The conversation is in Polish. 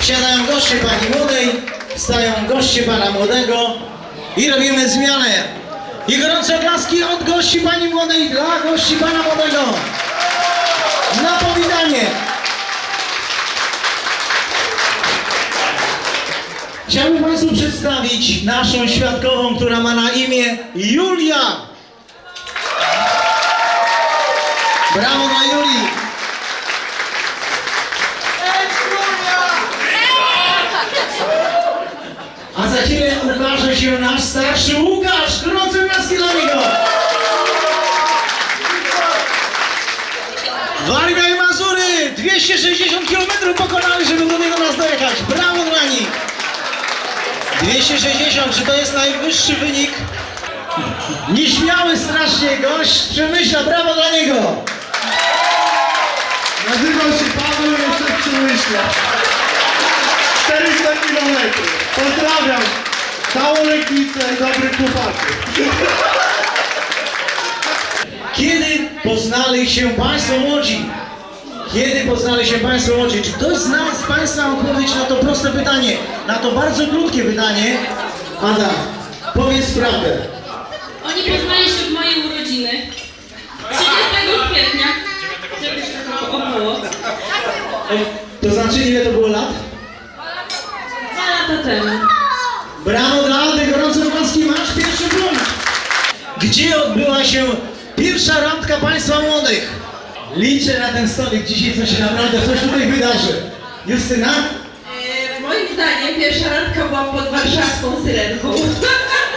Siadają goście pani młodej, stają goście pana młodego i robimy zmianę. I gorące oklaski od gości pani młodej dla gości pana młodego. Na powitanie. Chciałbym Państwu przedstawić naszą świadkową, która ma na imię Julia. Brawo dla Julii. Za chwilę ukaże się nasz starszy Łukasz. Gorące oklaski dla niego. Warmia i Mazury 260 km pokonali, żeby do niego nas dojechać. Brawo dla nich. 260, czy to jest najwyższy wynik? Nieśmiały strasznie gość Przemyśla, brawo dla niego! Nazywam się Paweł jestem w Przemyśle. 400 km. Pozdrawiam. Całą Legnicę i dobrych chłopaków. Kiedy poznali się Państwo młodzi? Kiedy poznali się Państwo młodzi? Czy ktoś z nas, z Państwa ma odpowiedzieć na to proste pytanie? Na to bardzo krótkie pytanie. Ada, powiedz prawdę. Oni poznali się w mojej urodziny. 30 kwietnia. Takiego około. To znaczy ile to było lat? Lata temu. Brawo dla Ady, gorące oklaski, masz pierwszy punkt. Gdzie odbyła się pierwsza randka Państwa młodych? Liczę na ten stolik, dzisiaj coś się naprawdę, coś tutaj wydarzy. Justyna? E, Moim zdaniem pierwsza randka była pod warszawską syrenką.